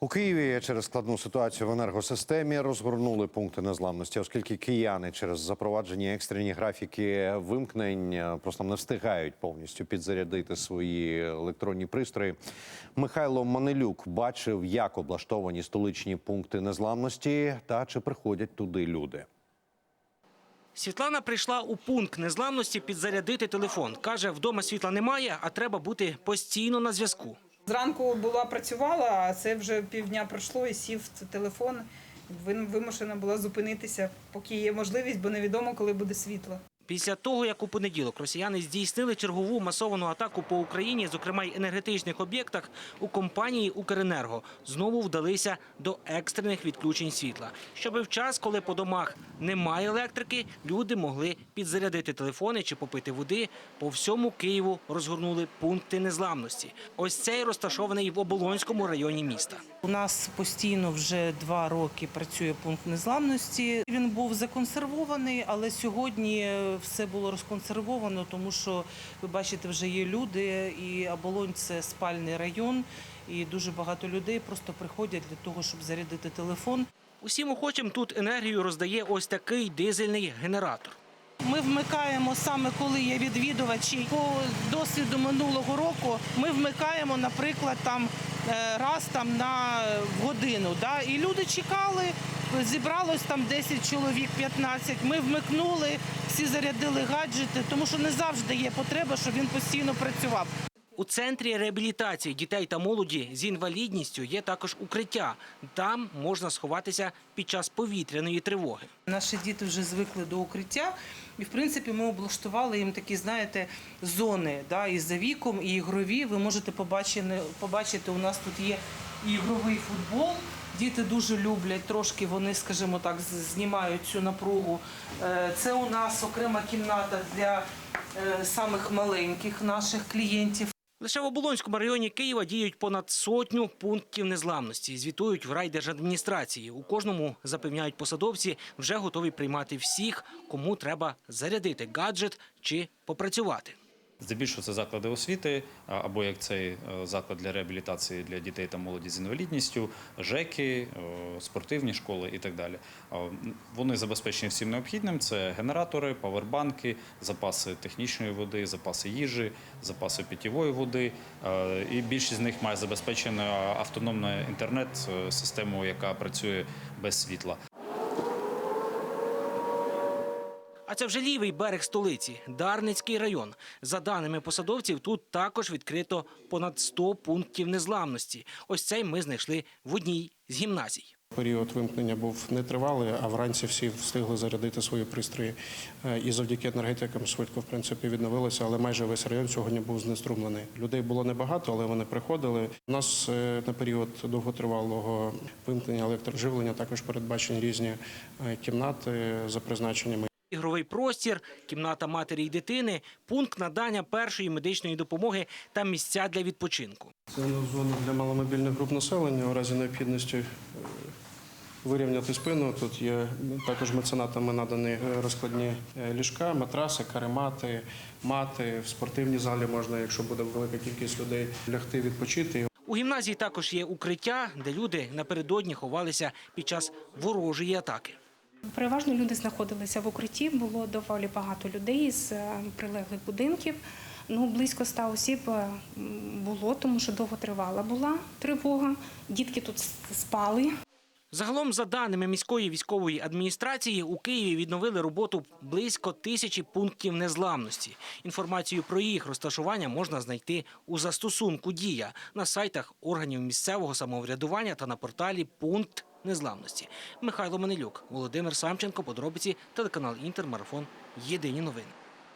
У Києві через складну ситуацію в енергосистемі розгорнули пункти незламності, оскільки кияни через запроваджені екстрені графіки вимкнень е, просто не встигають повністю підзарядити свої електронні пристрої. Михайло Манелюк бачив, як облаштовані столичні пункти незламності та чи приходять туди люди. Світлана прийшла у пункт незламності підзарядити телефон. Каже, вдома світла немає, а треба бути постійно на зв'язку. Зранку була працювала, а це вже півдня пройшло і сів телефон. Вимушена була зупинитися, поки є можливість, бо невідомо, коли буде світло. Після того, як у понеділок росіяни здійснили чергову масовану атаку по Україні, зокрема й енергетичних об'єктах, у компанії Укренерго знову вдалися до екстрених відключень світла, щоби в час, коли по домах немає електрики, люди могли підзарядити телефони чи попити води. По всьому Києву розгорнули пункти незламності. Ось цей розташований в Оболонському районі міста. У нас постійно вже два роки працює пункт незламності. Він був законсервований, але сьогодні е, все було розконсервовано, тому що ви бачите, вже є люди, і Оболонь це спальний район, і дуже багато людей просто приходять для того, щоб зарядити телефон. Усім охочим тут енергію роздає ось такий дизельний генератор. Ми вмикаємо саме коли є відвідувачі. По досвіду минулого року ми вмикаємо, наприклад, там е, раз там на годину. Да? І люди чекали, зібралось там 10 чоловік, 15. Ми вмикнули, всі зарядили гаджети, тому що не завжди є потреба, щоб він постійно працював. У центрі реабілітації дітей та молоді з інвалідністю є також укриття. Там можна сховатися під час повітряної тривоги. Наші діти вже звикли до укриття, і в принципі ми облаштували їм такі, знаєте, зони да, і за віком, і ігрові. Ви можете побачити, побачити, у нас тут є і ігровий футбол. Діти дуже люблять трошки, вони, скажімо так, знімають цю напругу. Е, Це у нас окрема кімната для е, самих маленьких наших клієнтів. Лише в Оболонському районі Києва діють понад сотню пунктів незламності. Звітують в райдержадміністрації. У кожному запевняють посадовці, вже готові приймати всіх, кому треба зарядити гаджет чи попрацювати. Здебільшого це заклади освіти, або як цей е, заклад для реабілітації для дітей та молоді з інвалідністю, ЖЕКи, е, спортивні школи і так далі. Вони забезпечені всім необхідним: це генератори, павербанки, запаси технічної води, запаси їжі, запаси питьової води. Е, І більшість з них має забезпечену автономну інтернет-систему, яка працює без світла. А це вже лівий берег столиці, Дарницький район. За даними посадовців, тут також відкрито понад 100 пунктів незламності. Ось цей ми знайшли в одній з гімназій. Період вимкнення був нетривалий, а вранці всі встигли зарядити свої пристрої. Е, І завдяки енергетикам швидко в принципі відновилося, але майже весь район сьогодні був знеструмлений. Людей було небагато, але вони приходили. У нас е, на період довготривалого вимкнення електроживлення також передбачені різні е, кімнати за призначеннями. Ігровий простір, кімната матері і дитини, пункт надання першої медичної допомоги та місця для відпочинку. Це зона для маломобільних груп населення у разі необхідності е, вирівняти спину. Тут є також меценатами надані е, розкладні е, ліжка, матраси, каремати, мати. В спортивній залі можна, якщо буде велика кількість людей, лягти відпочити. У гімназії також є укриття, де люди напередодні ховалися під час ворожої атаки. Переважно люди знаходилися в укритті, було доволі багато людей з е, прилеглих будинків. Ну, близько ста осіб е, було, тому що довго тривала була тривога. Дітки тут спали. Загалом, за даними міської військової адміністрації, у Києві відновили роботу близько тисячі пунктів незламності. Інформацію про їх розташування можна знайти у застосунку Дія на сайтах органів місцевого самоврядування та на порталі Пункт незламності. Михайло Манилюк, Володимир Самченко, подробиці, телеканал Інтер, марафон. Єдині новини.